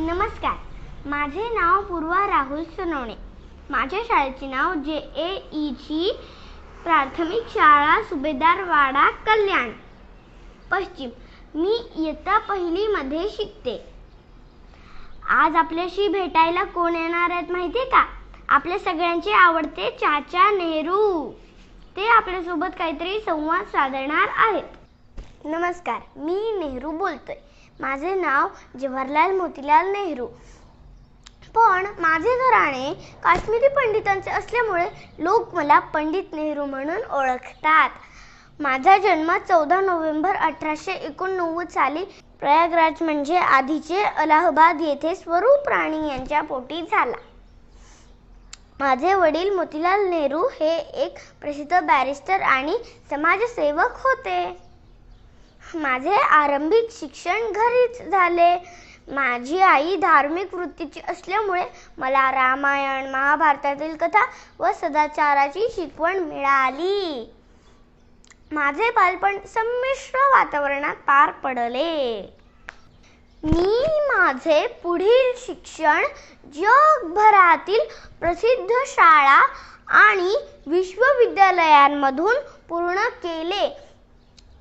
नमस्कार. माझे नाव पूर्वा राहुल सोनवणे माझ्या शाळेचे नाव जे ए ई जी प्राथमिक शाळा सुभेदारवाडा कल्याण. पश्चिम मी इयत्ता पहिलीमध्ये शिकते. आज आपल्याशी भेटायला कोण येणार आहेत माहिती आहे का? आपल्या सगळ्यांचे आवडते चाचा नेहरू. ते आपल्यासोबत काहीतरी संवाद साधणार आहेत. नमस्कार मी नेहरू बोलतोय. माझे नाव जवाहरलाल मोतीलाल नेहरू. पण माझे घराणे काश्मीरी पंडितांचे असल्यामुळे लोक मला पंडित नेहरू म्हणून ओळखतात. माझा जन्म चौदा नोव्हेंबर अठराशे एकोणनव्वद साली प्रयागराज म्हणजे आधीचे अलाहाबाद येथे स्वरूप राणी यांच्या पोटी झाला. माझे वडील मोतीलाल नेहरू हे एक प्रसिद्ध बॅरिस्टर आणि समाजसेवक होते. माझे आरंभिक शिक्षण घरीच झाले. माझी आई धार्मिक वृत्तीची असल्यामुळे मला रामायण महाभारतातील कथा व सदाचाराची शिकवण मिळाली. माझे बालपण संमिश्र वातावरणात पार पडले. मी माझे पुढील शिक्षण जगभरातील प्रसिद्ध शाळा आणि विश्वविद्यालयांमधून पूर्ण केले.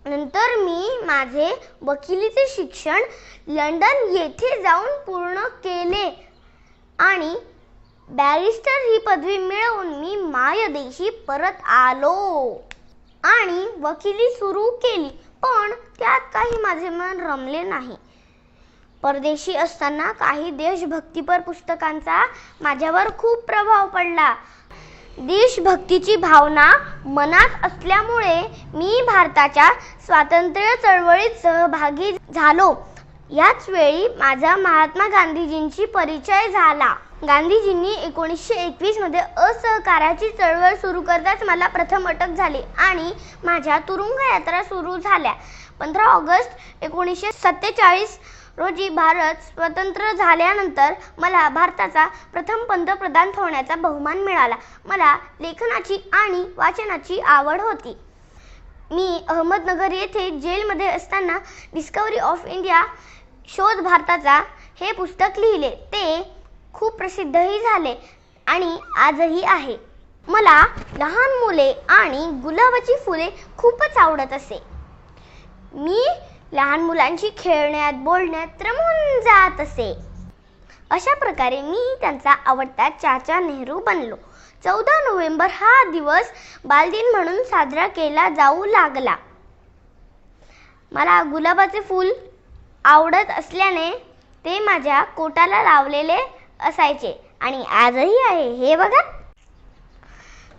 नंतर मी माझे वकिलीचे शिक्षण लंडन येथे जाऊन पूर्ण केले. आणि बॅरिस्टर ही पदवी मिळवून मी मायदेशी परत आलो. आणि वकिली सुरू केली पण त्यात काही माझे मन रमले नाही. परदेशी असताना काही देशभक्तीपर पुस्तकांचा माझ्यावर खूप प्रभाव पडला. देशभक्तीची भावना मनात असल्यामुळे मी भारताच्या स्वातंत्र्य चळवळीत सहभागी झालो. याच वेळी माझा महात्मा गांधीजींची परिचय झाला. गांधीजींनी एकोणीसशे एकवीसमध्ये असहकाराची चळवळ सुरू करताच मला प्रथम अटक झाली आणि माझ्या तुरुंग यात्रा सुरू झाल्या. पंधरा ऑगस्ट एकोणीसशे सत्तेचाळीस रोजी भारत स्वतंत्र झाल्यानंतर मला भारताचा प्रथम पंतप्रधान होण्याचा बहुमान मिळाला. मला लेखनाची आणि वाचनाची आवड होती. मी अहमदनगर येथे जेलमध्ये असताना डिस्कवरी ऑफ इंडिया शोध भारताचा हे पुस्तक लिहिले. ते खूप प्रसिद्धही झाले आणि आजही आहे. मला लहान मुले आणि गुलाबाची फुले खूपच आवडत असे. मी लहान मुलांशी खेळण्यात बोलण्यात रमून जात असे. अशा प्रकारे मी त्यांचा आवडता चाचा नेहरू बनलो. चौदा नोव्हेंबर हा दिवस बालदिन म्हणून साजरा केला जाऊ लागला. मला गुलाबाचे फूल आवडत असल्याने ते माझ्या कोटाला लावलेले असायचे आणि आजही आहे. हे बघा.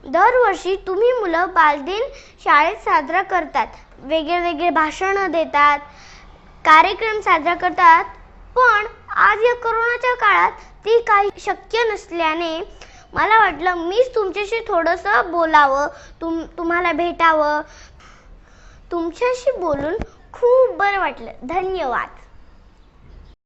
दरवर्षी तुम्ही मुलं बालदिन शाळेत साजरा करतात. वेगळे वेगळे भाषणं देतात. कार्यक्रम साजरा करतात. पण आज या करोनाच्या काळात ती काही शक्य नसल्याने मला वाटलं मीच तुमच्याशी थोडंसं बोलावं. तुम तुम्हाला भेटावं. तुमच्याशी बोलून खूप बरं वाटलं. धन्यवाद.